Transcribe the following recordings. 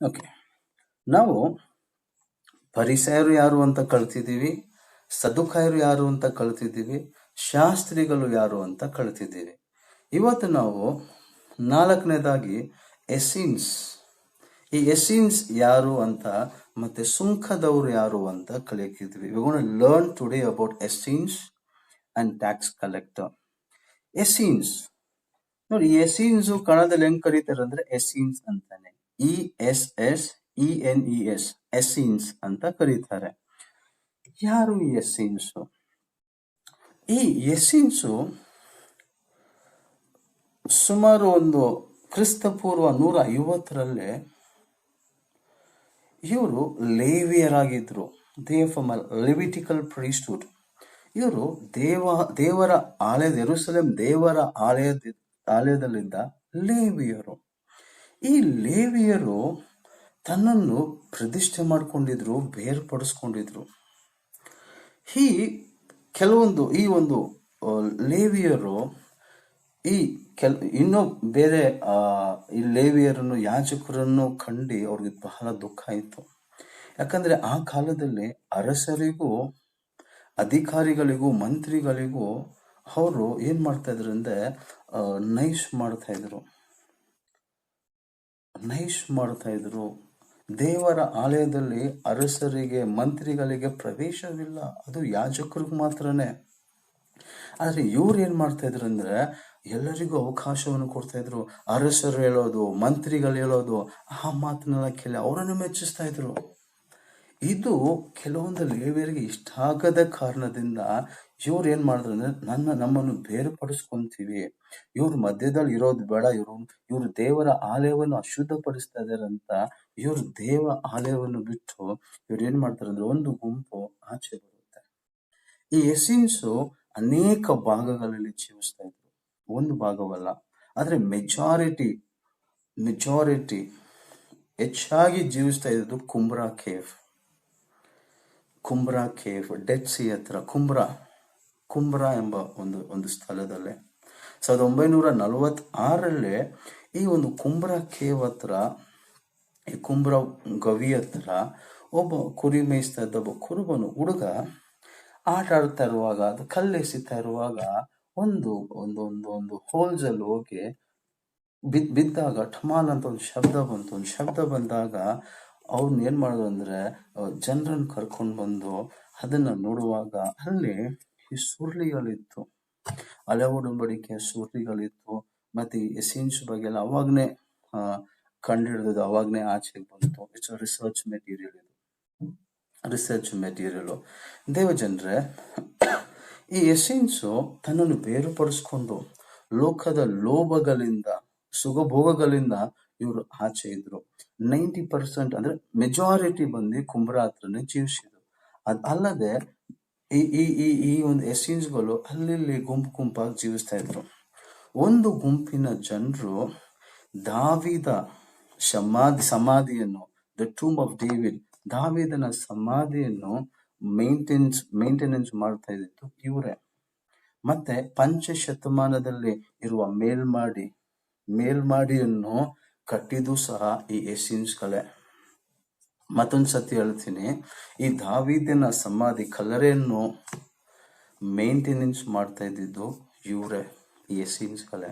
Okay ನಾವು ಪರಿಸಯರು ಯಾರು ಅಂತ ಕಳ್ತಿದ್ದೀವಿ ಸದುಕಾಯರು ಯಾರು ಅಂತ ಕಳ್ತಿದ್ದೀವಿ, ಶಾಸ್ತ್ರಿಗಳು ಯಾರು ಅಂತ ಕಳ್ತಿದ್ದೀವಿ. ಇವತ್ತು ನಾವು ನಾಲ್ಕನೇದಾಗಿ ಎಸಿನ್ಸ್. ಈ ಎಸಿನ್ಸ್ ಯಾರು ಅಂತ ಮತ್ತೆ ಸುಂಕದವರು ಯಾರು ಅಂತ ಕಲಿಯಕ್ಕಿದ್ವಿ learn today about Essenes and tax collector Essenes. ನೋಡಿ ಎಸಿನ್ಸ್ ಕನ್ನಡದಲ್ಲಿ ಹೆಂಗ್ ಕರೀತಾರೆ ಅಂದ್ರೆ ಎಸಿನ್ಸ್ ಅಂತಾನೆ. E S S E N E S Essenes ಅಂತ ಕರೀತಾರೆ. ಯಾರು ಈ ಎಸ್ಸಿನ್ಸ್ ಈ ಎಸ್ಸಿನ್ಸ್ ಸುಮಾರು ಒಂದು ಕ್ರಿಸ್ತಪೂರ್ವ ನೂರ ಐವತ್ತರಲ್ಲೇ ಇವರು ಲೇವಿಯರಾಗಿದ್ರು. ದೇವ ಲಿವಿಟಿಕಲ್ ಪ್ರೀಸ್ಟುಡ್ ಇವರು ದೇವ, ದೇವರ ಆಲಯದ ಎರುಸಲೇಂ ದೇವರ ಆಲಯದ, ಆಲಯದಲ್ಲಿದ್ದ ಲೇವಿಯರು. ಈ ಲೇವಿಯರು ತನ್ನನ್ನು ಪ್ರತಿಷ್ಠೆ ಮಾಡಿಕೊಂಡಿದ್ರು, ಬೇರ್ಪಡಿಸ್ಕೊಂಡಿದ್ರು. ಈ ಕೆಲವೊಂದು, ಈ ಒಂದು ಲೇವಿಯರು ಈ ಕೆಲ, ಇನ್ನೂ ಬೇರೆ ಈ ಲೇವಿಯರನ್ನು, ಯಾಜಕರನ್ನು ಕಂಡು ಅವ್ರಿಗೆ ಬಹಳ ದುಃಖ ಆಯಿತು. ಯಾಕಂದರೆ ಆ ಕಾಲದಲ್ಲಿ ಅರಸರಿಗೂ, ಅಧಿಕಾರಿಗಳಿಗೂ, ಮಂತ್ರಿಗಳಿಗೂ ಅವರು ಏನು ಮಾಡ್ತಾಯಿದ್ರು ಅಂದರೆ ನೈಸ್ ಮಾಡ್ತಾ ನೈಸ್ ಮಾಡ್ತಾ ಇದ್ರು ದೇವರ ಆಲಯದಲ್ಲಿ ಅರಸರಿಗೆ, ಮಂತ್ರಿಗಳಿಗೆ ಪ್ರವೇಶವಿಲ್ಲ. ಅದು ಯಾಜಕರಿಗೆ ಮಾತ್ರನೇ. ಆದ್ರೆ ಇವ್ರು ಏನು ಮಾಡ್ತಾ ಇದ್ರು ಅಂದ್ರೆ, ಎಲ್ಲರಿಗೂ ಅವಕಾಶವನ್ನು ಕೊಡ್ತಾ ಇದ್ರು ಅರಸರು ಹೇಳೋದು, ಮಂತ್ರಿಗಳು ಹೇಳೋದು, ಆ ಮಾತನ್ನೆಲ್ಲ ಕೇಳಿ ಅವರನ್ನು ಮೆಚ್ಚಿಸ್ತಾ ಇದ್ರು ಇದು ಕೆಲವೊಂದು ಲೇವಿಯರಿಗೆ ಇಷ್ಟ ಆಗದ ಕಾರಣದಿಂದ ಇವ್ರು ಏನ್ ಮಾಡಿದ್ರು ಅಂದ್ರೆ ನನ್ನ ನಮ್ಮನ್ನು ಬೇರ್ಪಡಿಸ್ಕೊಂತೀವಿ. ಇವ್ರ ಮಧ್ಯದಲ್ಲಿ ಇರೋದು ಬೇಡ, ಇವ್ರು ಇವ್ರು ದೇವರ ಆಲಯವನ್ನು ಅಶುದ್ಧಪಡಿಸ್ತಾ ಇದಾರೆ ಅಂತ ಇವ್ರು ದೇವ ಆಲಯವನ್ನು ಬಿಟ್ಟು ಇವ್ರು ಏನ್ ಮಾಡ್ತಾರೆ ಅಂದ್ರೆ ಒಂದು ಗುಂಪು ಆಚೆ ಬರುತ್ತೆ. ಈ ಎಸಿನ್ಸು ಅನೇಕ ಭಾಗಗಳಲ್ಲಿ ಜೀವಿಸ್ತಾ ಇದ್ರು. ಒಂದು ಭಾಗವಲ್ಲ, ಆದ್ರೆ ಮೆಜಾರಿಟಿ ಮೆಜಾರಿಟಿ ಹೆಚ್ಚಾಗಿ ಜೀವಿಸ್ತಾ ಇದ್ದು Qumran cave. Qumran cave, Dead Sea ಹತ್ರ, ಕುಂಬ್ರಾ. ಕುಂಬ್ರಾ ಎಂಬ ಒಂದು ಒಂದು ಸ್ಥಳದಲ್ಲಿ. ಸಾವಿರದ ಒಂಬೈನೂರ ನಲವತ್ ಆರಲ್ಲೇ ಈ ಒಂದು ಕುಂಬ್ರ ಕೇವ್ ಹತ್ರ ಈ ಕುಂಬ್ರ ಗವಿ ಹತ್ರ ಒಬ್ಬ ಕುರಿ ಮೇಯಿಸ್ತಾ ಇದ್ದ ಒಬ್ಬ ಕುರುಬನು ಹುಡುಗ ಆಟ ಆಡ್ತಾ ಇರುವಾಗ, ಅದು ಕಲ್ಲೆಸಿತಾ ಇರುವಾಗ ಒಂದು ಒಂದು ಒಂದು ಒಂದು ಹೋಲ್ಸ್ ಅಲ್ಲಿ ಹೋಗಿ ಬಿದ್, ಬಿದ್ದಾಗ, ಠಮಾಲ್ ಅಂತ ಒಂದು ಶಬ್ದ ಬಂತು. ಒಂದು ಶಬ್ದ ಬಂದಾಗ ಅವ್ರನ್ನ ಏನ್ ಮಾಡಿದ್ರು ಅಂದ್ರೆ ಜನರನ್ನ ಕರ್ಕೊಂಡ್ ಬಂದು ಅದನ್ನ ನೋಡುವಾಗ ಅಲ್ಲಿ ಈ ಸುರುಳಿಗಳಿತ್ತು ಅಲೆ ಉಡಂಬಡಿಕೆ ಸುರುಳಿಗಳಿತ್ತು ಮತ್ತೆ ಎಸೆನ್ಸ್ ಬಗ್ಗೆ ಎಲ್ಲ ಅವಾಗ್ನೇ, ಆ ಕಂಡಿಡಿದು ಅವಾಗ್ನೇ ಆಚೆಗೆ ಬಂತು. ಇಟ್ಸ್ ರಿಸರ್ಚ್ ಮೆಟೀರಿಯಲ್ ಇದು. ರಿಸರ್ಚ್ ಮೆಟೀರಿಯಲ್ ದೇವ ದೇವಜನರೇ ಈ ಎಸೆನ್ಸು ತನ್ನನ್ನು ಬೇರ್ಪಡಿಸ್ಕೊಂಡು ಲೋಕದ ಲೋಭಗಳಿಂದ, ಸುಖಭೋಗಗಳಿಂದ ಇವರು ಆಚೆ ಇದ್ರು. ನೈಂಟಿ ಪರ್ಸೆಂಟ್ ಅಂದ್ರೆ ಮೆಜಾರಿಟಿ ಬಂದು ಕುಂಬ್ರ ಹತ್ರನೇ ಜೀವಿಸಿದ್ರು. ಅದ್ ಅಲ್ಲದೆ ಈ ಈ ಈ ಈ ಒಂದು ಎಸ್ಸಿನ್ಸ್ಗಳು ಅಲ್ಲಿ ಗುಂಪು ಗುಂಪಾಗಿ ಜೀವಿಸ್ತಾ ಇದ್ರು. ಒಂದು ಗುಂಪಿನ ಜನರು ದಾವಿದ ಸಮಾಧಿ ಸಮಾಧಿಯನ್ನು, ದ ಟೂಮ್ ಆಫ್ ಡೇವಿಡ್ ದಾವಿದನ ಸಮಾಧಿಯನ್ನು ಮೇಂಟೆನ್ಸ್ ಮೇಂಟೆನೆನ್ಸ್ ಮಾಡ್ತಾ ಇದ್ದಿದ್ದು ಇವರೇ. ಮತ್ತೆ ಪಂಚಶತಮಾನದಲ್ಲಿ ಇರುವ ಮೇಲ್ಮಾಡಿ, ಮೇಲ್ಮಾಡಿಯನ್ನು ಕಟ್ಟಿದ್ದು ಸಹ ಈ ಎಸಿನ್ಸ್ಗಳೇ ಮತ್ತೊಂದ್ ಸತಿ ಹೇಳ್ತೀನಿ, ಈ ದಾವಿದನ ಸಮಾಧಿ ಕಲರೆಯನ್ನು ಮೇಂಟೆನೆನ್ಸ್ ಮಾಡ್ತಾ ಇದ್ದಿದ್ದು ಇವರೇ, ಈ ಎಸಿನ್ಸ್ಗಳೇ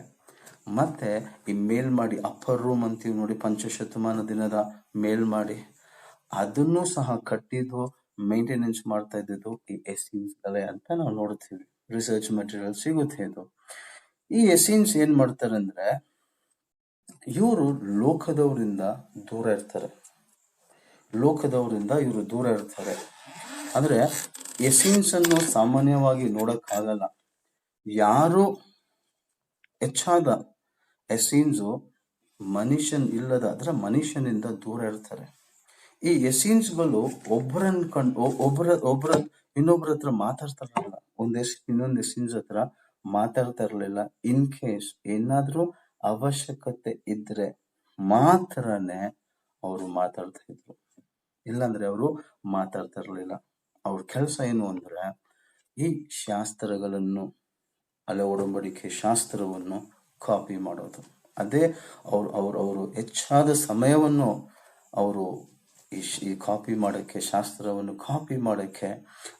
ಮತ್ತೆ ಈ ಮೇಲ್ ಮಾಡಿ ಅಪ್ಪರ್ ರೂಮ್ ಅಂತೀವಿ ನೋಡಿ, ಪಂಚಶತಮಾನ ದಿನದ ಮೇಲ್ ಮಾಡಿ. ಅದನ್ನು ಸಹ ಕಟ್ಟಿದ್ದು, ಮೇಂಟೆನೆನ್ಸ್ ಮಾಡ್ತಾ ಇದ್ದಿದ್ದು ಈ ಎಸಿನ್ಸ್ಗಳೇ ಅಂತ ನಾವು ನೋಡ್ತೀವಿ. ರಿಸರ್ಚ್ ಮೆಟೀರಿಯಲ್ ಸಿಗುತ್ತೆ ಇದು. ಈ ಎಸಿನ್ಸ್ ಏನ್ ಮಾಡ್ತಾರೆ ಅಂದ್ರೆ ಇವರು ಲೋಕದವರಿಂದ ದೂರ ಇರ್ತಾರೆ. ಲೋಕದವರಿಂದ ಇವರು ದೂರ ಇರ್ತಾರೆ. ಅಂದ್ರೆ ಎಸಿನ್ಸ್ ಅನ್ನು ಸಾಮಾನ್ಯವಾಗಿ ನೋಡಕ್ಕಾಗಲ್ಲ ಯಾರು ಹೆಚ್ಚಾದ ಎಸೀನ್ಸು ಮನುಷ್ಯನ್ ಇಲ್ಲದ, ಅಂದ್ರೆ ಮನುಷ್ಯನಿಂದ ದೂರ ಇರ್ತಾರೆ. ಈ ಎಸೀನ್ಸ್ಗಳು ಒಬ್ಬರನ್ನ ಕಂಡು ಒಬ್ಬರ ಒಬ್ಬರ ಇನ್ನೊಬ್ಬರ ಹತ್ರ ಮಾತಾಡ್ತಾರಲ್ಲ ಒಂದ್ ಎಸ್, ಇನ್ನೊಂದ್ ಎಸಿನ್ಸ್ ಹತ್ರ ಮಾತಾಡ್ತಾ ಇರಲಿಲ್ಲ. ಇನ್ ಕೇಸ್ ಏನಾದ್ರೂ ಅವಶ್ಯಕತೆ ಇದ್ರೆ ಮಾತ್ರನೇ ಅವರು ಮಾತಾಡ್ತಾ ಇದ್ರು. ಇಲ್ಲಾಂದ್ರೆ ಅವರು ಮಾತಾಡ್ತಾ ಇರಲಿಲ್ಲ ಅವ್ರ ಕೆಲಸ ಏನು ಅಂದ್ರೆ ಈ ಶಾಸ್ತ್ರಗಳನ್ನು, ಹಳೆ ಒಡಂಬಡಿಕೆ ಶಾಸ್ತ್ರವನ್ನು ಕಾಪಿ ಮಾಡೋದು. ಅದೇ ಅವ್ರು ಅವ್ರು, ಅವರು ಹೆಚ್ಚಾದ ಸಮಯವನ್ನು ಅವರು ಈ ಕಾಪಿ ಮಾಡೋಕ್ಕೆ, ಶಾಸ್ತ್ರವನ್ನು ಕಾಪಿ ಮಾಡೋಕ್ಕೆ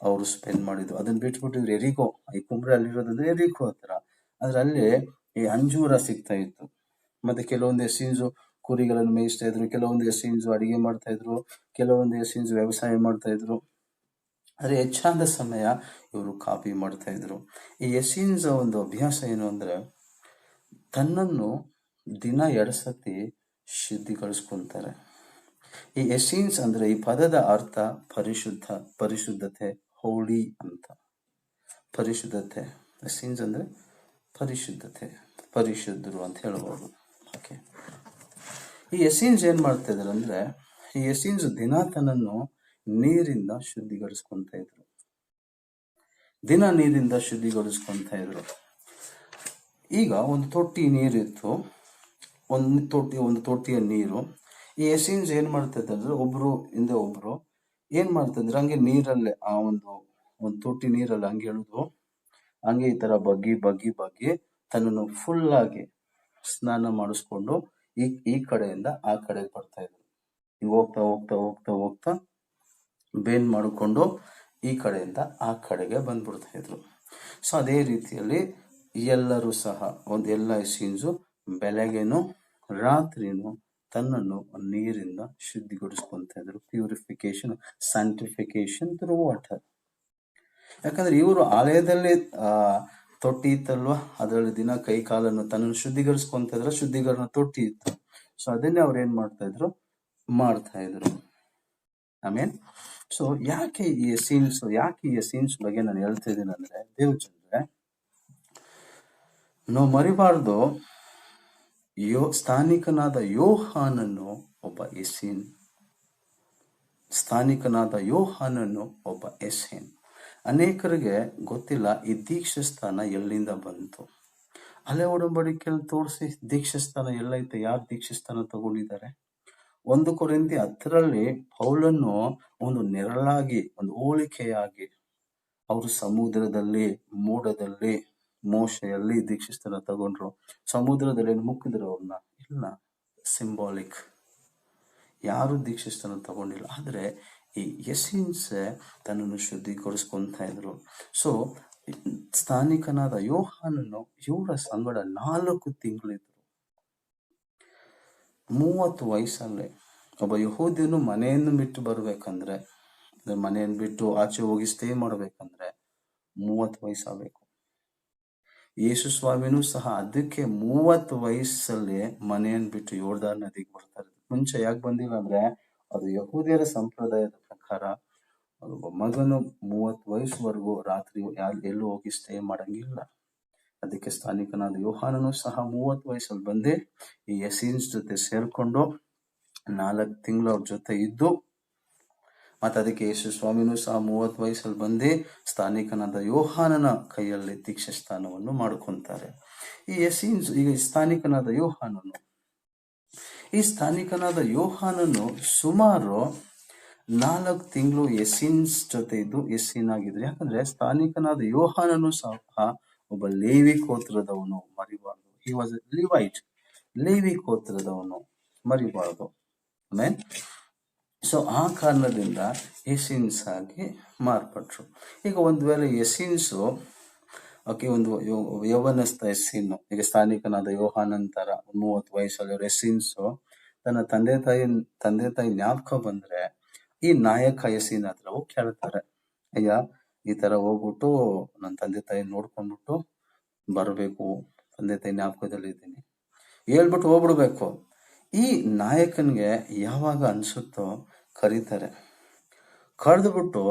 ಅವರು ಸ್ಪೆಂಡ್ ಮಾಡಿದ್ದು. ಅದನ್ನ ಬಿಟ್ಬಿಟ್ಟಿದ್ರು ಎರಿಗೋ, ಈ ಕುಂಬ್ರೆ ಅಲ್ಲಿರೋದಂದ್ರೆ ಎರಿಗೋ ಹತ್ರ. ಆದರೆ ಅಲ್ಲಿ ಈ ಅಂಜೂರ ಸಿಗ್ತಾ ಇತ್ತು. ಮತ್ತೆ ಕೆಲವೊಂದು ಎಸ್ಸಿನ್ಸು ಕುರಿಗಳನ್ನು ಮೇಯಿಸ್ತಾ ಇದ್ರು, ಕೆಲವೊಂದು ಎಸ್ಸಿನ್ಸ್ ಅಡಿಗೆ ಮಾಡ್ತಾ ಇದ್ರು, ಕೆಲವೊಂದು ಎಸ್ಸಿನ್ಸ್ ವ್ಯವಸಾಯ ಮಾಡ್ತಾ ಇದ್ರು. ಆದ್ರೆ ಹೆಚ್ಚಾದ ಸಮಯ ಇವರು ಕಾಪಿ ಮಾಡ್ತಾ ಇದ್ರು. ಈ ಎಸ್ಸಿನ್ಸ್ ಒಂದು ಅಭ್ಯಾಸ ಏನು ಅಂದ್ರೆ, ತನ್ನನ್ನು ದಿನ ಎರಡು ಸತಿ ಶುದ್ಧಿಗೊಳಿಸ್ಕೊಂತಾರೆ ಈ ಎಸಿನ್ಸ್ ಅಂದ್ರೆ ಈ ಪದದ ಅರ್ಥ ಪರಿಶುದ್ಧ, ಪರಿಶುದ್ಧತೆ, ಹೋಳಿ ಅಂತ. ಪರಿಶುದ್ಧತೆ ಎಸಿನ್ಸ್ ಅಂದ್ರೆ ಪರಿಶುದ್ಧತೆ, ಪರಿಶುದ್ಧರು ಅಂತ ಹೇಳ್ಬೋದು. ಓಕೆ ಈ ಎಸಿನ್ಸ್ ಏನ್ ಮಾಡ್ತಾ ಇದ್ರು ಅಂದ್ರೆ, ಈ ಎಸಿನ್ಸ್ ದಿನ ತನ್ನನ್ನು ನೀರಿಂದ ಶುದ್ಧಿಗೊಳಿಸ್ಕೊಂತ ಇದ್ರು. ದಿನ ನೀರಿಂದ ಶುದ್ಧಿಗೊಳಿಸ್ಕೊಂತ ಇದ್ರು. ಈಗ ಒಂದು ತೊಟ್ಟಿ ನೀರಿತ್ತು. ಒಂದು ತೊಟ್ಟಿ, ಒಂದು ತೊಟ್ಟಿಯ ನೀರು. ಈ ಎಸಿನ್ಸ್ ಏನ್ ಮಾಡ್ತೈತೆ ಅಂದ್ರೆ, ಒಬ್ರು ಹಿಂದೆ ಒಬ್ರು ಏನ್ ಮಾಡ್ತಿದ್ರು ಹಂಗೆ ನೀರಲ್ಲೇ ಆ ಒಂದು ಒಂದು ತೊಟ್ಟಿ ನೀರಲ್ಲಿ ಹಂಗೆ ಎಳೆದು, ಹಂಗೆ ಈ ತರ ಬಗ್ಗಿ ಬಗ್ಗಿ ಬಗ್ಗಿ ತನ್ನನ್ನು ಫುಲ್ ಆಗಿ ಸ್ನಾನ ಮಾಡಿಸ್ಕೊಂಡು ಈ ಈ ಕಡೆಯಿಂದ ಆ ಕಡೆಗೆ ಬರ್ತಾ ಇದ್ರು ಹಿಂಗೆ ಹೋಗ್ತಾ ಹೋಗ್ತಾ ಹೋಗ್ತಾ ಹೋಗ್ತಾ ಬೇನ್ ಮಾಡಿಕೊಂಡು ಈ ಕಡೆಯಿಂದ ಆ ಕಡೆಗೆ ಬಂದ್ಬಿಡ್ತಾ ಇದ್ರು. ಸೊ ಅದೇ ರೀತಿಯಲ್ಲಿ ಎಲ್ಲರೂ ಸಹ ಒಂದು ಎಲ್ಲ ಸೀನ್ಸು ಬೆಳಗ್ಗೆನು ರಾತ್ರಿನೂ ತನ್ನನ್ನು ನೀರಿಂದ ಶುದ್ಧಿಗೊಳಿಸ್ಕೊಂತ ಇದ್ರು. ಪ್ಯೂರಿಫಿಕೇಶನ್ ಸೈಂಟಿಫಿಕೇಶನ್ ಥ್ರೂ ವಾಟರ್ ಯಾಕಂದ್ರೆ ಇವರು ಆಲಯದಲ್ಲಿ, ಆ ತೊಟ್ಟಿ ಇತ್ತಲ್ವಾ? ಅದರಲ್ಲಿ ದಿನ ಕೈ ಕಾಲನ್ನು ತನ್ನನ್ನು ಶುದ್ಧೀಕರಿಸ್ಕೊಂತ ಇದ್ರೆ ಶುದ್ಧೀಕರಣ ತೊಟ್ಟಿ ಇತ್ತು. ಸೊ ಅದನ್ನೇ ಅವ್ರು ಏನ್ ಮಾಡ್ತಾ ಇದ್ರು? ಮಾಡ್ತಾ ಇದ್ರು. ಆಮೇನ್ ಸೊ ಯಾಕೆ ಈ ಸೀನ್ಸ್ ಯಾಕೆ ಈ ಸೀನ್ಸ್ ಬಗ್ಗೆ ನಾನು ಹೇಳ್ತಾ ಇದ್ದೀನಿ ಅಂದ್ರೆ, ದೇವಚಂದ್ರೆ, ನಾವು ಮರಿಬಾರ್ದು. ಯೋ, ಸ್ಥಾನಿಕನಾದ ಯೋಹಾನನ್ನು ಒಬ್ಬ ಎಸ್ಸೇನ್ ಸ್ಥಾನಿಕನಾದ ಯೋಹಾನನ್ನು ಒಬ್ಬ ಎಸೇನ್. ಅನೇಕರಿಗೆ ಗೊತ್ತಿಲ್ಲ ಈ ದೀಕ್ಷಾಸ್ಥಾನ ಎಲ್ಲಿಂದ ಬಂತು. ಅಲೆ ಒಡಂಬಡಿಕೆಯಲ್ಲಿ ತೋರಿಸಿ ದೀಕ್ಷಾಸ್ಥಾನ ಎಲ್ಲೈತೆ, ಯಾರು ದೀಕ್ಷಾಸ್ಥಾನ ತಗೊಂಡಿದ್ದಾರೆ? ಒಂದು ಕೊರಿಂತಿ ಹತ್ತರಲ್ಲಿ ಪೌಲನ್ನು ಒಂದು ನೆರಳಾಗಿ, ಒಂದು ಹೋಲಿಕೆಯಾಗಿ ಅವರು ಸಮುದ್ರದಲ್ಲಿ, ಮೋಡದಲ್ಲಿ, ಮೋಶೆಯಲ್ಲಿ ದೀಕ್ಷಿಸ್ತನ ತಗೊಂಡ್ರು. ಸಮುದ್ರದಲ್ಲಿ ಮುಕ್ಕಿದ್ರು ಅವ್ರನ್ನ? ಇಲ್ಲ, ಸಿಂಬಾಲಿಕ್. ಯಾರು ದೀಕ್ಷಿಸ್ತನ ತಗೊಂಡಿಲ್ಲ. ಆದ್ರೆ ಈ ಎಸಿನ್ಸ್ ತನ್ನನ್ನು ಶುದ್ಧೀಕರಿಸ್ಕೊಂತ ಇದ್ರು ಸೊ ಸ್ಥಾನಿಕನಾದ ಯೋಹಾನನ್ನು ಇವರ ಸಂಗಡ ನಾಲ್ಕು ತಿಂಗಳಿದ್ರು. ಮೂವತ್ತು ವಯಸ್ಸಲ್ಲೇ ಒಬ್ಬ ಯಹೋದಿಯನ್ನು ಮನೆಯನ್ನು ಬಿಟ್ಟು ಬರ್ಬೇಕಂದ್ರೆ ಮನೆಯನ್ನು ಬಿಟ್ಟು ಆಚೆ ಹೋಗಿ ಸ್ಟೇ ಮಾಡ್ಬೇಕಂದ್ರೆ ಮೂವತ್ತು ವಯಸ್ಸಾಗಬೇಕು. ಯೇಸು ಸ್ವಾಮಿನೂ ಸಹ ಅದಕ್ಕೆ ಮೂವತ್ತು ವಯಸ್ಸಲ್ಲಿ ಮನೆಯನ್ನು ಬಿಟ್ಟು ಯೋರ್ದಾನ್ ನದಿಗೆ ಬರ್ತಾರೆ ಮುಂಚೆ ಯಾಕೆ ಬಂದಿಲ್ಲ ಅಂದ್ರೆ ಅದು ಯಹೂದಿಯರ ಸಂಪ್ರದಾಯದ ಪ್ರಕಾರ ಮಗನು ಮೂವತ್ತು ವಯಸ್ಸುವರೆಗೂ ರಾತ್ರಿ ಎಲ್ಲೂ ಹೋಗಿ ಸ್ಟೇ ಮಾಡಂಗಿಲ್ಲ. ಅದಕ್ಕೆ ಸ್ಥಾನಿಕನಾದ ಯೋಹಾನನು ಸಹ ಮೂವತ್ತು ವಯಸ್ಸಲ್ಲಿ ಬಂದೆ ಈ ಎಸೀನ್ಸ್ ಜೊತೆ ಸೇರ್ಕೊಂಡು ನಾಲ್ಕು ತಿಂಗಳು ಅವ್ರ ಜೊತೆ ಇದ್ದು, ಮತ್ತೆ ಅದಕ್ಕೆ ಯೇಸು ಸ್ವಾಮಿನೂ ಸಹ ಮೂವತ್ತು ವಯಸ್ಸಲ್ಲಿ ಬಂದೇ ಸ್ಥಾನಿಕನಾದ ಯೋಹಾನನ ಕೈಯಲ್ಲಿ ದೀಕ್ಷೆ ಸ್ಥಾನವನ್ನು ಮಾಡ್ಕೊಂತಾರೆ. ಈ ಎಸೀನ್ಸ್ ಈಗ ಸ್ಥಾನಿಕನಾದ ಯೋಹಾನನು ಈ ಸ್ಥಾನಿಕನಾದ ಯೋಹಾನನು ಸುಮಾರು ನಾಲ್ಕು ತಿಂಗಳು ಎಸ್ಸಿನ್ಸ್ ಜೊತೆ ಇದ್ದು ಎಸ್ಸಿನ್ ಆಗಿದ್ರು. ಯಾಕಂದ್ರೆ ಸ್ಥಾನಿಕನಾದ ಯೋಹಾನನು ಸಹ ಒಬ್ಬ ಲೇವಿ ಕೋತ್ರದವನು ಮರಿಬಾರದು. ಹಿ ವಾಸ್ ಲಿವೈಟ್ ಲೇವಿ ಕೋತ್ರದವನು ಮರಿಬಾರದು. ಮೇನ್ ಸೊ ಆ ಕಾರಣದಿಂದ ಎಸಿನ್ಸ್ ಆಗಿ ಮಾರ್ಪಟ್ರು. ಈಗ ಒಂದು ವೇಳೆ ಎಸಿನ್ಸು ಓಕೆ ಒಂದು ಯೌವನಸ್ಥ ಎಸ್ಸಿನ್ನು, ಈಗ ಸ್ಥಾನಿಕನಾದ ಯೋಹಾನಂತರ ಮೂವತ್ತು ವಯಸ್ಸಲ್ಲಿ ಎಸ್ಸಿನ್ಸು, ತನ್ನ ತಂದೆ ತಾಯಿ ತಂದೆ ತಾಯಿ ಜ್ಞಾಪಕ ಬಂದ್ರೆ ಈ ನಾಯಕ ಎಸ್ಸಿನ ಹತ್ರ ಹೋಗಿ ಕೇಳ್ತಾರೆ. ಅಯ್ಯ, ಈ ತರ ಹೋಗ್ಬಿಟ್ಟು ನನ್ನ ತಂದೆ ತಾಯಿ ನೋಡ್ಕೊಂಡ್ಬಿಟ್ಟು ಬರಬೇಕು, ತಂದೆ ತಾಯಿ ಜ್ಞಾಪಕದಲ್ಲಿ ಇದ್ದೀನಿ. ಹೇಳ್ಬಿಟ್ಟು ಹೋಗ್ಬಿಡ್ಬೇಕು. ಈ ನಾಯಕನ್ಗೆ ಯಾವಾಗ ಅನ್ಸುತ್ತೋ ಕರೀತಾರೆ. ಕರೆದ್ಬಿಟ್ಟು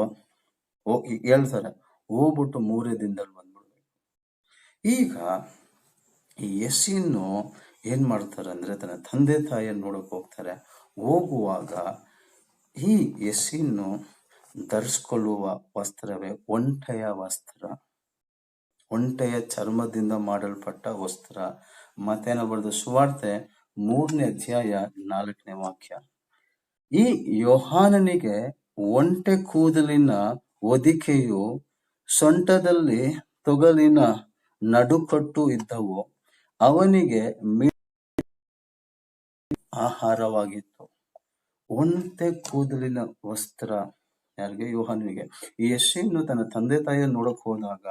ಹೇಳ್ತಾರೆ, ಹೋಗ್ಬಿಟ್ಟು ಮೂರೇ ದಿನದಲ್ಲಿ ಈಗ ಈ ಎಸ್ಸಿನ್ನು ಏನ್ ಮಾಡ್ತಾರೆ ಅಂದ್ರೆ ತನ್ನ ತಂದೆ ತಾಯಿಯನ್ನು ನೋಡಕ್ ಹೋಗ್ತಾರೆ. ಹೋಗುವಾಗ ಈ ಎಸ್ಸಿನ್ನು ಧರಿಸ್ಕೊಳ್ಳುವ ವಸ್ತ್ರವೇ ಒಂಟೆಯ ವಸ್ತ್ರ. ಒಂಟೆಯ ಚರ್ಮದಿಂದ ಮಾಡಲ್ಪಟ್ಟ ವಸ್ತ್ರ. ಮತ್ತೇನ ಬರೆದ ಸುವಾರ್ತೆ ಮೂರನೇ ಅಧ್ಯಾಯ ನಾಲ್ಕನೇ ವಾಕ್ಯ. ಈ ಯೋಹಾನನಿಗೆ ಒಂಟೆ ಕೂದಲಿನ ಹೊದಿಕೆಯು ಸೊಂಟದಲ್ಲಿ ತೊಗಲಿನ ನಡುಕಟ್ಟು ಇದ್ದವು. ಅವನಿಗೆ ಆಹಾರವಾಗಿತ್ತು. ಒಂಟೆ ಕೂದಲಿನ ವಸ್ತ್ರ, ಯಾರಿಗೆ? ಯೋಹನಿಗೆ. ಈ ಯಶಿಯನ್ನು ತನ್ನ ತಂದೆ ತಾಯಿಯ ನೋಡಕ್ ಹೋದಾಗ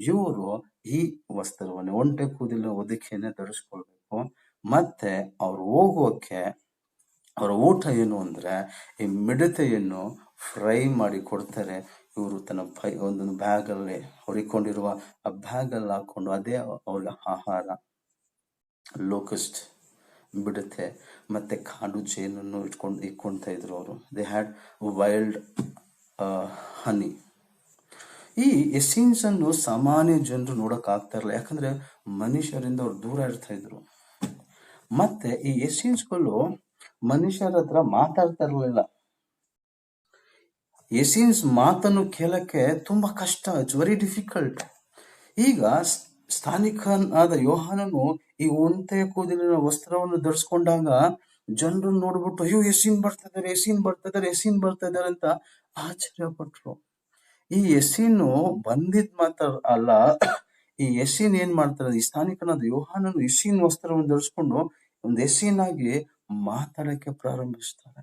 ಇವರು ಈ ವಸ್ತ್ರವನ್ನು, ಒಂಟೆ ಕೂದಲಿನ ಒದಕೆಯನ್ನೇ ಧರಿಸ್ಕೊಳ್ಬೇಕು. ಮತ್ತೆ ಅವ್ರು ಹೋಗೋಕೆ, ಅವರ ಊಟ ಏನು ಅಂದ್ರೆ ಈ ಮಿಡತೆಯನ್ನು ಫ್ರೈ ಮಾಡಿ ಕೊಡ್ತಾರೆ. ಇವರು ತನ್ನ ಪೈ ಒಂದೊಂದು ಬ್ಯಾಗ್ ಅಲ್ಲಿ ಹೊರಿಕೊಂಡಿರುವ ಆ ಬ್ಯಾಗ್ ಅಲ್ಲಿ ಹಾಕೊಂಡು ಅದೇ ಅವಳ ಆಹಾರ. ಲೋಕಸ್ಟ್ ಬಿಡುತ್ತೆ. ಮತ್ತೆ ಕಾಡು ಜೇನನ್ನು ಇಟ್ಕೊಂಡು ಇಟ್ಕೊಳ್ತಾ ಇದ್ರು ಅವರು. ದೇ ಹ್ಯಾಡ್ ವೈಲ್ಡ್ ಹನಿ ಈ ಎಸಿನ್ಸ್ ಅನ್ನು ಸಾಮಾನ್ಯ ಜನರು ನೋಡಕ್ ಆಗ್ತಾ ಇರಲಿಲ್ಲ. ಯಾಕಂದ್ರೆ ಮನುಷ್ಯರಿಂದ ಅವ್ರು ದೂರ ಇರ್ತಾ ಇದ್ರು. ಮತ್ತೆ ಈ ಎಸಿನ್ಸ್ಗಳು ಮನುಷ್ಯರ ಹತ್ರ ಮಾತಾಡ್ತಾ ಇರಲಿಲ್ಲ. ಎಸಿನ್ಸ್ ಮಾತನ್ನು ಕೇಳಕ್ಕೆ ತುಂಬಾ ಕಷ್ಟ ಇಟ್ಸ್ ವೆರಿ ಡಿಫಿಕಲ್ಟ್ ಈಗ ಸ್ಥಾನಿಕನಾದ ಯೋಹಾನನು ಈ ಒಂಟೆಯ ಕೂದಲಿನ ವಸ್ತ್ರವನ್ನು ಧರಿಸ್ಕೊಂಡಾಗ ಜನರು ನೋಡ್ಬಿಟ್ಟು, ಅಯ್ಯೋ ಎಸಿನ್ ಬರ್ತಾ ಇದಾರೆ ಎಸಿನ್ ಬರ್ತಾ ಇದಾರೆ ಎಸಿನ್ ಬರ್ತಾ ಇದಾರೆ ಅಂತ ಆಶ್ಚರ್ಯ ಪಟ್ರು ಈ ಎಸಿನು ಬಂದಿದ್ ಮಾತ್ರ ಅಲ್ಲ, ಈ ಎಸಿನ್ ಏನ್ ಮಾಡ್ತಾರೆ ಈ ಸ್ಥಾನಿಕನಾದ ಯೋಹಾನನು ಎಸಿನ್ ವಸ್ತ್ರವನ್ನು ಧರಿಸ್ಕೊಂಡು ಒಂದು ಆಗಿ ಮಾತಾಡಕ್ಕೆ ಪ್ರಾರಂಭಿಸ್ತಾರೆ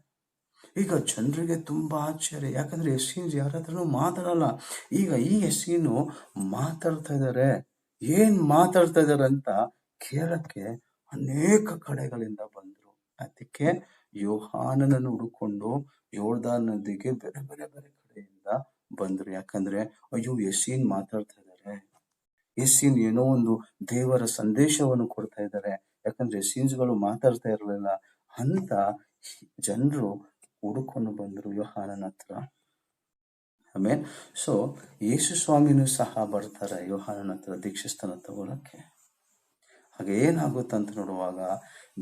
ಈಗ ಜನರಿಗೆ ತುಂಬಾ ಆಶ್ಚರ್ಯ. ಯಾಕಂದ್ರೆ ಎಸ್ಸೀನ್ಸ್ ಯಾರ ಹತ್ರನೂ ಮಾತಾಡಲ್ಲ. ಈಗ ಈ ಎಸ್ಸೀನು ಮಾತಾಡ್ತಾ ಇದಾರೆ. ಏನ್ ಮಾತಾಡ್ತಾ ಇದಾರೆ ಅಂತ ಕೇಳಕ್ಕೆ ಅನೇಕ ಕಡೆಗಳಿಂದ ಬಂದ್ರು. ಅದಕ್ಕೆ ಯೋಹಾನನನ್ನು ಹುಡುಕೊಂಡು ಯೋರ್ದಾನ್ ನದಿಗೆ ಬೇರೆ ಬೇರೆ ಬೇರೆ ಕಡೆಯಿಂದ ಬಂದ್ರು. ಯಾಕಂದ್ರೆ, ಅಯ್ಯೋ ಯಶೀನ್ ಮಾತಾಡ್ತಾ ಇದ್ದಾರೆ ಯಶೀನ್ ಏನೋ ಒಂದು ದೇವರ ಸಂದೇಶವನ್ನು ಕೊಡ್ತಾ ಇದ್ದಾರೆ ಯಾಕಂದ್ರೆ ಯಶೀನ್ಸ್ಗಳು ಮಾತಾಡ್ತಾ ಇರಲಿಲ್ಲ ಅಂತ ಜನರು ಹುಡುಕೊಂಡು ಬಂದರು ಯೋಹಾನನ ಹತ್ರ. ಆಮೇಲೆ ಸೊ ಯೇಸು ಸ್ವಾಮಿನೂ ಸಹ ಬರ್ತಾರೆ ಯೋಹಾನನ ಹತ್ರ ದೀಕ್ಷಸ್ಥಾನ ತಗೊಳಕ್ಕೆ. ಹಾಗೆ ಏನಾಗುತ್ತಂತ ನೋಡುವಾಗ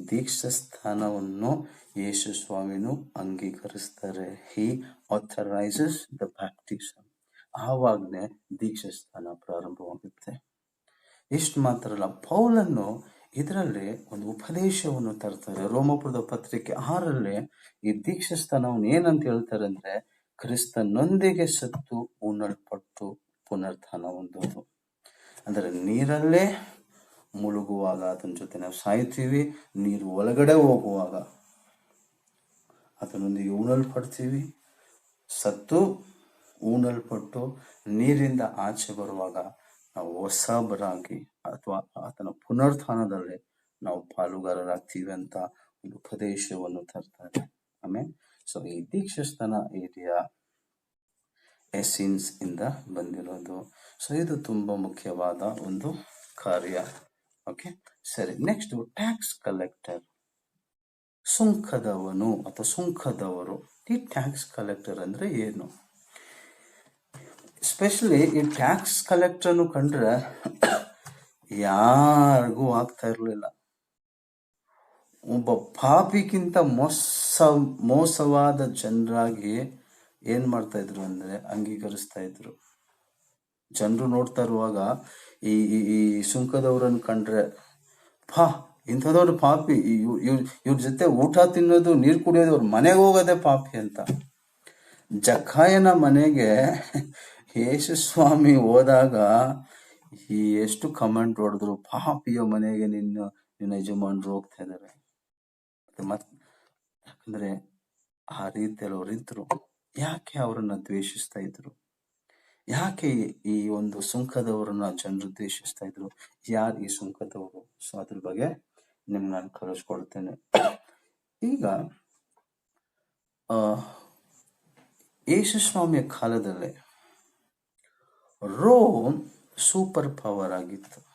ದೀಕ್ಷಸ್ಥಾನವನ್ನು ಯೇಸು ಸ್ವಾಮಿನೂ ಅಂಗೀಕರಿಸ್ತಾರೆ. ಹಿ ಆಥರೈಸಸ್ ದ ಬ್ಯಾಪ್ಟಿಸಮ್ ಆವಾಗಲೇ ದೀಕ್ಷಸ್ಥಾನ ಪ್ರಾರಂಭವಾಗುತ್ತೆ. ಇಷ್ಟು ಮಾತ್ರ ಅಲ್ಲ, ಪೌಲನ್ನು ಇದರಲ್ಲಿ ಒಂದು ಉಪದೇಶವನ್ನು ತರ್ತಾರೆ. ರೋಮಪುರದ ಪತ್ರಿಕೆ ಆರಲ್ಲಿ ಈ ದೀಕ್ಷಾಸ್ಥಾನವನ್ನು ಏನಂತ ಹೇಳ್ತಾರೆ ಅಂದ್ರೆ, ಕ್ರಿಸ್ತನೊಂದಿಗೆ ಸತ್ತು ಉನ್ನಲ್ಪಟ್ಟು ಪುನರ್ಥಾನ ಹೊಂದೋದು. ಅಂದರೆ ನೀರಲ್ಲೇ ಮುಳುಗುವಾಗ ಅದನ್ನ ಜೊತೆ ನಾವು ಸಾಯ್ತೀವಿ ನೀರು ಒಳಗಡೆ ಹೋಗುವಾಗ ಅದನ್ನೊಂದಿಗೆ ಉಣಲ್ಪಡ್ತೀವಿ. ಸತ್ತು ಉಣಲ್ಪಟ್ಟು ನೀರಿಂದ ಆಚೆ ಬರುವಾಗ ನಾವು ಹೊಸಬರಾಗಿ ಅಥವಾ ಆತನ ಪುನರ್ಥಾನದಲ್ಲಿ ನಾವು ಪಾಲುಗಾರರಾಗ್ತೀವಿ ಅಂತ ಒಂದು ಉಪದೇಶವನ್ನು ತರ್ತಾರೆ. ಆಮೇಲೆ ಸೊ ಈ ದೀಕ್ಷಸ್ಥಾನ ಏರಿಯಾ ಎಸಿನ್ಸ್ ಇಂದ ಬಂದಿರೋದು. ಸೊ ಇದು ತುಂಬಾ ಮುಖ್ಯವಾದ ಒಂದು ಕಾರ್ಯ. ಓಕೆ ಸರಿ ನೆಕ್ಸ್ಟ್ ಟ್ಯಾಕ್ಸ್ ಕಲೆಕ್ಟರ್ ಸುಂಕದವನು ಅಥವಾ ಸುಂಕದವರು, ಈ ಟ್ಯಾಕ್ಸ್ ಕಲೆಕ್ಟರ್ ಅಂದ್ರೆ ಏನು? ಸ್ಪೆಷಲಿ ಈ ಟ್ಯಾಕ್ಸ್ ಕಲೆಕ್ಟರ್ ಕಂಡ್ರೆ ಯಾರಿಗೂ ಆಗ್ತಾ ಇರಲಿಲ್ಲ. ಒಬ್ಬ ಪಾಪಿಗಿಂತ ಮೋಸ, ಮೋಸವಾದ ಜನರಾಗಿ ಏನ್ ಮಾಡ್ತಾ ಇದ್ರು ಅಂದ್ರೆ ಅಂಗೀಕರಿಸ್ತಾ ಇದ್ರು. ಜನರು ನೋಡ್ತಾ ಇರುವಾಗ ಈ ಈ ಸುಂಕದವ್ರನ್ನ ಕಂಡ್ರೆ, ಪಾ, ಇಂಥದವ್ರು ಪಾಪಿ. ಇವ್ ಇವ್ ಇವ್ರ ಜೊತೆ ಊಟ ತಿನ್ನೋದು, ನೀರು ಕುಡಿಯೋದು, ಅವ್ರ ಮನೆಗೆ ಹೋಗೋದೇ ಪಾಪಿ ಅಂತ. ಜಕ್ಕಾಯನ ಮನೆಗೆ ಯೇಸು ಸ್ವಾಮಿ ಹೋದಾಗ ಈ ಎಷ್ಟು ಕಮೆಂಟ್ ಹೊಡೆದ್ರು ಪಾಪಿಯ ಮನೆಗೆ ನಿನ್ನ ನಿನ್ನ ಯಜಮಾನ್ರು ಹೋಗ್ತಾ ಇದಾರೆ. ಮತ್, ಯಾಕಂದ್ರೆ ಆ ರೀತಿಯಲ್ಲಿ ಅವ್ರು ಇದ್ರು ಯಾಕೆ ಅವರನ್ನ ದ್ವೇಷಿಸ್ತಾ ಇದ್ರು? ಯಾಕೆ ಈ ಒಂದು ಸುಂಕದವರನ್ನ ಜನರು ದ್ವೇಷಿಸ್ತಾ ಇದ್ರು? ಯಾರು ಈ ಸುಂಕದವರು? ಸೊ ಅದ್ರ ಬಗ್ಗೆ ನಿಮ್ಗೆ ನಾನು ಕಳಿಸ್ಕೊಡ್ತೇನೆ. ಈಗ, ಆ ಯೇಸು ಸ್ವಾಮಿಯ ಕಾಲದಲ್ಲೇ ರೋಮ್ ಸೂಪರ್ ಪವರ್ ಆಗಿತ್ತು.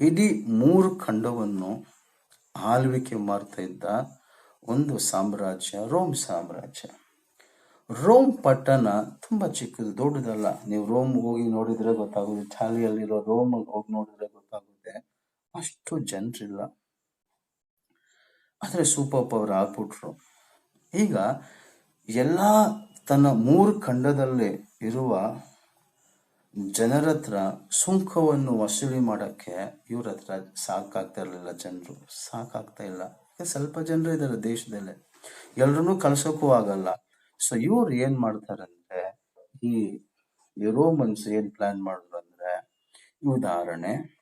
ಇಡೀ ಮೂರು ಖಂಡವನ್ನು ಆಳ್ವಿಕೆ ಮಾಡ್ತಾ ಇದ್ದ ಒಂದು ಸಾಮ್ರಾಜ್ಯ, ರೋಮ್ ಸಾಮ್ರಾಜ್ಯ. ರೋಮ್ ಪಟ್ಟಣ ತುಂಬಾ ಚಿಕ್ಕದು, ದೊಡ್ಡದಲ್ಲ. ನೀವು ರೋಮ್ ಹೋಗಿ ನೋಡಿದ್ರೆ ಗೊತ್ತಾಗುತ್ತೆ ಇಟಾಲಿಯಲ್ಲಿರೋ ರೋಮ್ ಹೋಗಿ ನೋಡಿದ್ರೆ ಗೊತ್ತಾಗುತ್ತೆ. ಅಷ್ಟು ಜನರಿಲ್ಲ. ಆದರೆ ಸೂಪರ್ ಪವರ್ ಆಗ್ಬಿಟ್ರು. ಈಗ ಎಲ್ಲಾ ತನ್ನ ಮೂರು ಖಂಡದಲ್ಲಿ ಇರುವ ಜನರ ಹತ್ರ ಸುಂಕವನ್ನು ವಸೂಲಿ ಮಾಡೋಕ್ಕೆ ಇವ್ರ ಹತ್ರ ಸಾಕಾಗ್ತಾ ಇರಲಿಲ್ಲ ಜನರು. ಸಾಕಾಗ್ತಾ ಇಲ್ಲ. ಸ್ವಲ್ಪ ಜನರು ಇದಾರೆ ದೇಶದಲ್ಲೇ. ಎಲ್ರೂ ಕಳ್ಸೋಕ್ಕೂ ಆಗಲ್ಲ. ಸೊ ಇವ್ರು ಏನ್ ಮಾಡ್ತಾರಂದ್ರೆ, ಈ ರೋಮನ್ಸ್ ಏನ್ ಪ್ಲಾನ್ ಮಾಡಿದ್ರು ಅಂದ್ರೆ ಉದಾಹರಣೆ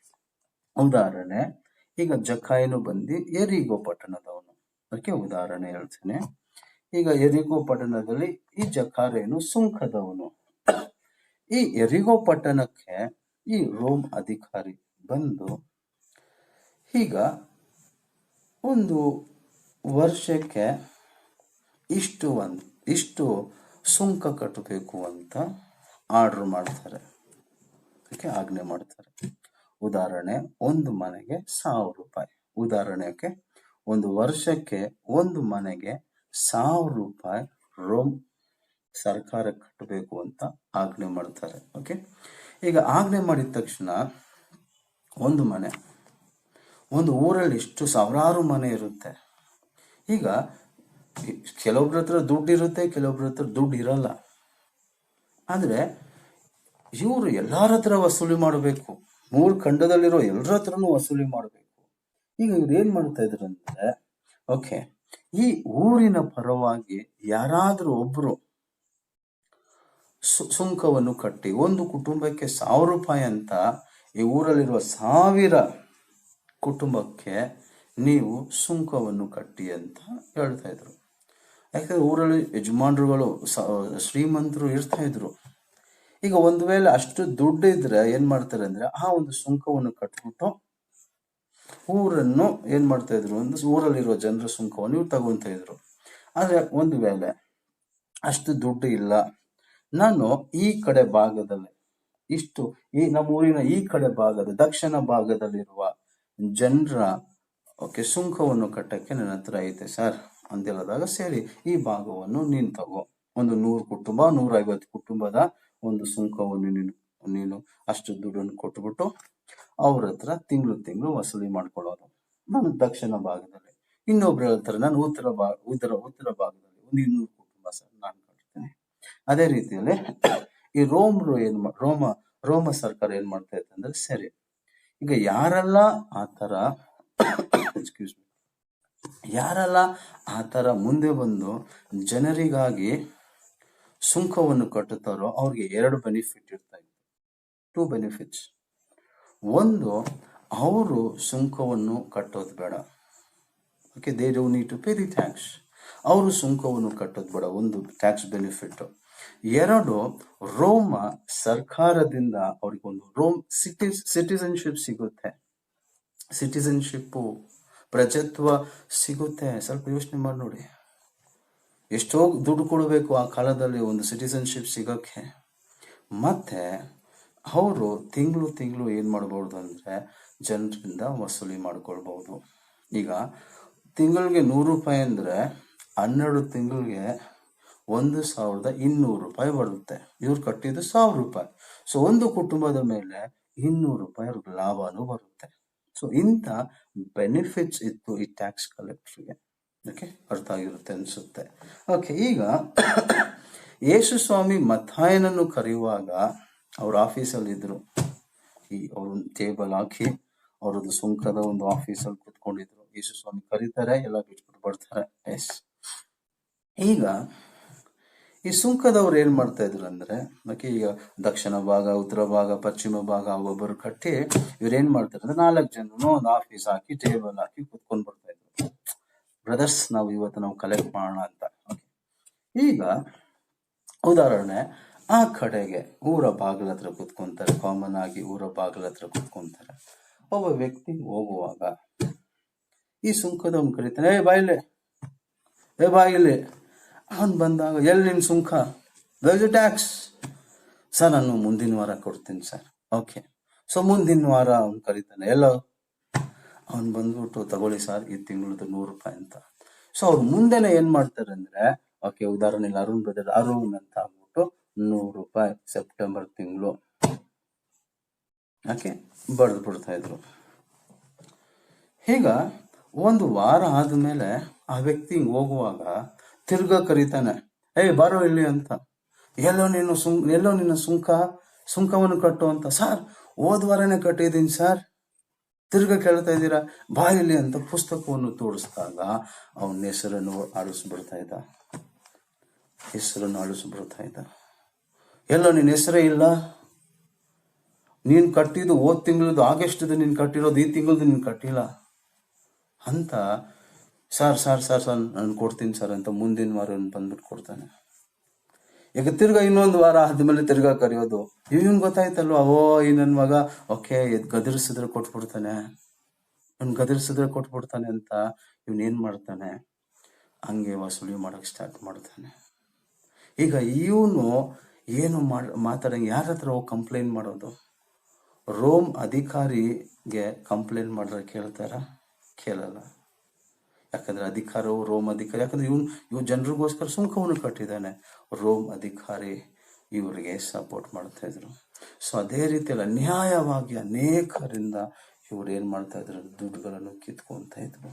ಉದಾಹರಣೆ, ಈಗ ಜಕ್ಕಾಯನು ಬಂದು ಎರಿಗೋ ಪಟ್ಟಣದವನು. ಅದಕ್ಕೆ ಉದಾಹರಣೆ ಹೇಳ್ತೇನೆ. ಈಗ ಎರಿಗೋ ಪಟ್ಟಣದಲ್ಲಿ ಈ ಜಕಾರೇನು ಸುಂಕದವನು. ಈ ಎರಿಗೋ ಪಟ್ಟಣಕ್ಕೆ ಈ ರೋಮ್ ಅಧಿಕಾರಿ ಬಂದು ಈಗ ಒಂದು ವರ್ಷಕ್ಕೆ ಇಷ್ಟು ಒಂದು, ಇಷ್ಟು ಸುಂಕ ಕಟ್ಟಬೇಕು ಅಂತ ಆರ್ಡರ್ ಮಾಡ್ತಾರೆ. ಅದಕ್ಕೆ ಆಜ್ಞೆ ಮಾಡ್ತಾರೆ. ಉದಾಹರಣೆ, ಒಂದು ಮನೆಗೆ ಸಾವಿರ ರೂಪಾಯಿ. ಉದಾಹರಣೆಗೆ, ಒಂದು ವರ್ಷಕ್ಕೆ ಒಂದು ಮನೆಗೆ ಸಾವಿರ ರೂಪಾಯಿ ರೋಮ್ ಸರ್ಕಾರ ಕಟ್ಟಬೇಕು ಅಂತ ಆಜ್ಞೆ ಮಾಡ್ತಾರೆ ಓಕೆ ಈಗ ಆಜ್ಞೆ ಮಾಡಿದ ತಕ್ಷಣ ಒಂದು ಮನೆ, ಒಂದು ಊರಲ್ಲಿ ಇಷ್ಟು ಸಾವಿರಾರು ಮನೆ ಇರುತ್ತೆ. ಈಗ ಕೆಲವೊಬ್ರ ಹತ್ರ ದುಡ್ಡು ಇರುತ್ತೆ, ಕೆಲವೊಬ್ರ ಹತ್ರ ದುಡ್ಡು ಇರಲ್ಲ. ಆದರೆ ಇವರು ಎಲ್ಲರ ಹತ್ರ ವಸೂಲಿ ಮಾಡಬೇಕು, ಮೂರು ಖಂಡದಲ್ಲಿರೋ ಎಲ್ಲರ ಹತ್ರನೂ ವಸೂಲಿ ಮಾಡಬೇಕು. ಈಗ ಇವ್ರು ಏನು ಮಾಡ್ತಾ ಇದ್ರು ಅಂದ್ರೆ ಓಕೆ ಈ ಊರಿನ ಪರವಾಗಿ ಯಾರಾದರೂ ಒಬ್ರು ಸು- ಸುಂಕವನ್ನು ಕಟ್ಟಿ ಒಂದು ಕುಟುಂಬಕ್ಕೆ ಸಾವಿರ ರೂಪಾಯಿ ಅಂತ ಈ ಊರಲ್ಲಿರುವ ಸಾವಿರ ಕುಟುಂಬಕ್ಕೆ ನೀವು ಸುಂಕವನ್ನು ಕಟ್ಟಿ ಅಂತ ಹೇಳ್ತಾ ಇದ್ರು. ಯಾಕಂದ್ರೆ ಊರಲ್ಲಿ ಯಜಮಾನರುಗಳು ಶ್ರೀಮಂತರು ಇರ್ತಾ ಇದ್ರು. ಈಗ ಒಂದು ವೇಳೆ ಅಷ್ಟು ದುಡ್ಡು ಇದ್ರೆ ಏನ್ ಮಾಡ್ತಾರೆ ಅಂದ್ರೆ ಆ ಒಂದು ಸುಂಕವನ್ನು ಕಟ್ಬಿಟ್ಟು ಊರನ್ನು ಏನ್ ಮಾಡ್ತಾ ಇದ್ರು ಒಂದು ಊರಲ್ಲಿರುವ ಜನರ ಸುಂಕವನ್ನು ಇವ್ರು ತಗೊಂತ ಇದ್ರು. ಆದ್ರೆ ಒಂದು ವೇಳೆ ಅಷ್ಟು ದುಡ್ಡು ಇಲ್ಲ ನಾನು ಈ ಕಡೆ ಭಾಗದಲ್ಲಿ. ಇಷ್ಟು. ಈ ನಮ್ಮ ಊರಿನ ಈ ಕಡೆ ಭಾಗದ, ದಕ್ಷಿಣ ಭಾಗದಲ್ಲಿರುವ ಜನರ, ಓಕೆ ಸುಂಕವನ್ನು ಕಟ್ಟಕ್ಕೆ ನನ್ನ ಹತ್ರ ಐತೆ ಸರ್. ಅಂತೇಳಿದಾಗ ಸರಿ ಈ ಭಾಗವನ್ನು ನೀನು ತಗೋ. ಒಂದು ನೂರು ಕುಟುಂಬ ನೂರ ಐವತ್ತು ಕುಟುಂಬದ ಒಂದು ಸುಂಕವನ್ನು ನೀನು ನೀನು ಅಷ್ಟು ದುಡ್ಡನ್ನು ಕೊಟ್ಬಿಟ್ಟು ಅವ್ರ ಹತ್ರ ತಿಂಗಳು ತಿಂಗಳು ವಸೂಲಿ ಮಾಡ್ಕೊಳ್ಳೋದು. ನಾನು ದಕ್ಷಿಣ ಭಾಗದಲ್ಲಿ. ಇನ್ನೊಬ್ರು ಹೇಳ್ತಾರೆ, ನಾನು ಉತ್ತರ ಭಾಗ ಉತ್ತರ ಉತ್ತರ ಭಾಗದಲ್ಲಿ ಒಂದು ಇನ್ನೂರು ಕುಟುಂಬ ಸರ್ ನಾನು ಕಟ್ತೇನೆ ಅದೇ ರೀತಿಯಲ್ಲಿ ಈ ರೋಮ್ರು ಏನ್ ರೋಮ ರೋಮ ಸರ್ಕಾರ ಏನ್ ಮಾಡ್ತಾ ಇತ್ತು ಅಂದ್ರೆ ಸರಿ. ಈಗ ಯಾರೆಲ್ಲ ಆತರ ತರ ಎಕ್ಸ್ಕ್ಯೂಸ್ ಯಾರೆಲ್ಲ ಆತರ ತರ ಮುಂದೆ ಬಂದು ಜನರಿಗಾಗಿ ಸುಂಕವನ್ನು ಕಟ್ಟುತ್ತಾರೋ ಅವ್ರಿಗೆ ಎರಡು ಬೆನಿಫಿಟ್ ಇರ್ತಾ ಇತ್ತು. ಟೂ ಬೆನಿಫಿಟ್ಸ್ ಒಂದು, ಅವರು ಸುಂಕವನ್ನು ಕಟ್ಟೋದು ಬೇಡ. Okay they do need to pay the tax ಅವರು ಸುಂಕವನ್ನು ಕಟ್ಟೋದು ಬೇಡ. ಒಂದು ಟ್ಯಾಕ್ಸ್ ಬೆನಿಫಿಟ್ ಎರಡು ರೋಮ ಸರ್ಕಾರದಿಂದ ಅವ್ರಿಗೊಂದು ರೋಮ್ ಸಿಟಿ ಸಿಟಿಸನ್ಶಿಪ್ ಸಿಗುತ್ತೆ. ಸಿಟಿಸನ್ಶಿಪ್ ಪ್ರಜತ್ವ ಸಿಗುತ್ತೆ. ಸ್ವಲ್ಪ ಯೋಚನೆ ಮಾಡಿ ನೋಡಿ. ಎಷ್ಟೋ ದುಡ್ಡು ಕೊಡಬೇಕು ಆ ಕಾಲದಲ್ಲಿ ಒಂದು ಸಿಟಿಸನ್ಶಿಪ್ ಸಿಗೋಕ್ಕೆ. ಮತ್ತೆ ಅವರು ತಿಂಗಳು ತಿಂಗಳು ಏನು ಮಾಡ್ಬೋದು ಅಂದರೆ ಜನರಿಂದ ವಸೂಲಿ ಮಾಡ್ಕೊಳ್ಬಹುದು ಈಗ ತಿಂಗಳಿಗೆ ನೂರು ರೂಪಾಯಿ ಅಂದರೆ ಹನ್ನೆರಡು ತಿಂಗಳಿಗೆ ಒಂದು ಸಾವಿರದ ಇನ್ನೂರು ರೂಪಾಯಿ ಬರುತ್ತೆ. ಇವ್ರು ಕಟ್ಟಿದ್ದು ಸಾವಿರ ರೂಪಾಯಿ. ಸೊ ಒಂದು ಕುಟುಂಬದ ಮೇಲೆ ಇನ್ನೂರು ರೂಪಾಯಿ ಲಾಭನೂ ಬರುತ್ತೆ. ಸೊ ಇಂಥ ಬೆನಿಫಿಟ್ಸ್ ಇತ್ತು ಈ ಟ್ಯಾಕ್ಸ್ ಕಲೆಕ್ಟ್ರಿಗೆ ಓಕೆ ಅರ್ಥ ಆಗಿರುತ್ತೆ ಅನಿಸುತ್ತೆ. ಓಕೆ ಈಗ ಯೇಸು ಸ್ವಾಮಿ ಮಥಾಯನನ್ನು ಕರೆಯುವಾಗ ಅವ್ರ ಆಫೀಸಲ್ಲಿ ಇದ್ರು. ಈ ಅವ್ರ ಟೇಬಲ್ ಹಾಕಿ ಅವ್ರದ್ದು ಸುಂಕದ ಒಂದು ಆಫೀಸಲ್ಲಿ ಕುತ್ಕೊಂಡಿದ್ರು. ಯೇಸು ಸ್ವಾಮಿ ಕರೀತಾರೆ, ಎಲ್ಲ ಬಿಟ್ಬಿಟ್ಟು ಬರ್ತಾರೆ. ಎಸ್ ಈಗ ಈ ಸುಂಕದವ್ರು ಏನ್ ಮಾಡ್ತಾ ಇದ್ರು ಅಂದ್ರೆ, ಓಕೆ, ಈಗ ದಕ್ಷಿಣ ಭಾಗ, ಉತ್ತರ ಭಾಗ, ಪಶ್ಚಿಮ ಭಾಗ ಒಬ್ಬರು ಕಟ್ಟಿ ಇವ್ರು ಏನ್ ಮಾಡ್ತಾರೆ ಅಂದ್ರೆ ನಾಲ್ಕು ಜನನು ಒಂದು ಆಫೀಸ್ ಹಾಕಿ ಟೇಬಲ್ ಹಾಕಿ ಕುತ್ಕೊಂಡ್ ಬರ್ತಾ ಇದ್ರು. ಬ್ರದರ್ಸ್ ನಾವು ಇವತ್ತು ನಾವು ಕಲೆಕ್ಟ್ ಮಾಡೋಣ ಅಂತ. ಈಗ ಉದಾಹರಣೆ, ಆ ಕಡೆಗೆ ಊರ ಬಾಗಿಲ ಹತ್ರ ಕುತ್ಕೊಂತಾರೆ ಕಾಮನ್ ಆಗಿ ಊರ ಬಾಗಿಲ ಹತ್ರ ಕುತ್ಕೊಂತಾರೆ. ಒಬ್ಬ ವ್ಯಕ್ತಿ ಹೋಗುವಾಗ ಈ ಸುಂಕದ ಕರೀತಾನೆ, ಏ ಬಾಯಿಲೆ ಏ ಬಾಯಿಲೆ. ಅವನ್ ಬಂದಾಗ, ಎಲ್ಲಿ ನಿಮ್ಮ ಸುಂಕ? ಟ್ಯಾಕ್ಸ್ ಸರ್, ನಾನು ಮುಂದಿನ ವಾರ ಕೊಡ್ತೀನಿ, ಸರ್. ಓಕೆ ಸೊ ಮುಂದಿನ ವಾರ ಅವ್ನು ಕರೀತಾನೆ. ಎಲ್ಲೋ ಅವ್ನು ಬಂದ್ಬಿಟ್ಟು, ತಗೊಳ್ಳಿ, ಸರ್, ಈ ತಿಂಗಳದ್ದು ನೂರು ರೂಪಾಯಿ ಅಂತ. ಸೊ ಅವ್ರು ಮುಂದೆನೆ ಏನ್ ಮಾಡ್ತಾರೆ ಅಂದ್ರೆ ಓಕೆ ಉದಾಹರಣೆ ಅರುಣ್ ಬ್ರದರ್ ಅರುಣ್ ಅಂತ ಆಗ್ಬಿಟ್ಟು ನೂರು ರೂಪಾಯಿ ಸೆಪ್ಟೆಂಬರ್ ತಿಂಗಳು. ಓಕೆ ಬಡ್ದು ಬಿಡ್ತಾ ಇದ್ರು. ಹೀಗ ಒಂದು ವಾರ ಆದ್ಮೇಲೆ ಆ ವ್ಯಕ್ತಿ ಹೋಗುವಾಗ ತಿರ್ಗಾ ಕರೀತಾನೆ ಏಯ್ ಬಾರೋ ಇಲ್ಲಿ ಅಂತ. ಎಲ್ಲೋ ನೀನು ಸುಂ, ಎಲ್ಲೋ ನಿನ್ನ ಸುಂಕ, ಸುಂಕವನ್ನು ಕಟ್ಟು ಅಂತ. ಸಾರ್, ಹೋದ ವಾರನೇ ಕಟ್ಟಿದ್ದೀನಿ ಸಾರ್. ತಿರ್ಗ ಕೇಳ್ತಾ ಇದ್ದೀರಾ? ಬಾ ಇಲ್ಲಿ ಅಂತ ಪುಸ್ತಕವನ್ನು ತೋರಿಸಿದಾಗ ಅವನ ಹೆಸರನ್ನು ಆಡಿಸ್ಬಿಡ್ತಾ ಇದ್ದ. ಹೆಸರನ್ನು ಆಡಿಸ್ಬಿಡ್ತಾ ಇದ್ದ. ಎಲ್ಲೋ ನಿನ್ನ ಹೆಸರೇ ಇಲ್ಲ? ನೀನು ಕಟ್ಟಿದ್ದು ಹೋದ ತಿಂಗಳದ್ದು ಆಗಸ್ಟ್ದು ನೀನು ಕಟ್ಟಿರೋದು ಈ ತಿಂಗಳದ್ದು ನೀನು ಕಟ್ಟಿಲ್ಲ? ಅಂತ ಸರ್ ಸರ್ ಸರ್ ಸರ್, ನಾನು ಕೊಡ್ತೀನಿ ಸರ್ ಅಂತ ಮುಂದಿನ ವಾರ ಬಂದ್ಬಿಟ್ಟು ಕೊಡ್ತಾನೆ. ಈಗ ತಿರ್ಗಾ ಇನ್ನೊಂದು ವಾರ ಆದ್ಮೇಲೆ ತಿರ್ಗಾ ಕರೆಯೋದು. ಇವನ್ ಗೊತ್ತಾಯ್ತಲ್ವ? ಓ, ಈ ನನ್ ಮಗ, ಓಕೆ, ಎದ್ ಗದರ್ಸಿದ್ರೆ ಕೊಟ್ಬಿಡ್ತಾನೆ. ಇವ್ನು ಗದರಿಸಿದ್ರೆ ಕೊಟ್ಬಿಡ್ತಾನೆ ಅಂತ ಇವನ್ ಏನ್ ಮಾಡ್ತಾನೆ? ಹಂಗೆ ವಸೂಲಿ ಮಾಡಕ್ ಸ್ಟಾರ್ಟ್ ಮಾಡ್ತಾನೆ. ಈಗ ಇವನು ಏನು ಮಾಡ್, ಮಾತಾಡಂಗೆ ಯಾರ ಹತ್ರ ಹೋಗಿ ಕಂಪ್ಲೇಂಟ್ ಮಾಡೋದು? ರೋಮ್ ಅಧಿಕಾರಿಗೆ ಕಂಪ್ಲೇಂಟ್ ಮಾಡಿದ್ರೆ ಕೇಳ್ತಾರ? ಕೇಳಲ್ಲ. ಯಾಕಂದ್ರೆ ಅಧಿಕಾರವು ರೋಮ್ ಅಧಿಕಾರಿ, ಯಾಕಂದ್ರೆ ಇವನು ಇವ್ ಜನರಿಗೋಸ್ಕರ ಸುಂಕವನ್ನು ಕಟ್ಟಿದ್ದಾನೆ. ರೋಮ್ ಅಧಿಕಾರಿ ಇವರಿಗೆ ಸಪೋರ್ಟ್ ಮಾಡ್ತಾ ಇದ್ರು. ಸೊ ಅದೇ ರೀತಿಯಲ್ಲಿ ಅನ್ಯಾಯವಾಗಿ ಅನೇಕರಿಂದ ಇವ್ರು ಏನ್ ಮಾಡ್ತಾ ಇದ್ರು? ದುಡ್ಡುಗಳನ್ನು ಕಿತ್ಕೊಂತ ಇದ್ರು.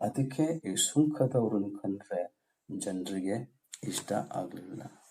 ಅದಕ್ಕೆ ಈ ಸುಂಕದವ್ರನ್ನ ಕಂಡ್ರೆ ಜನರಿಗೆ ಇಷ್ಟ ಆಗ್ಲಿಲ್ಲ.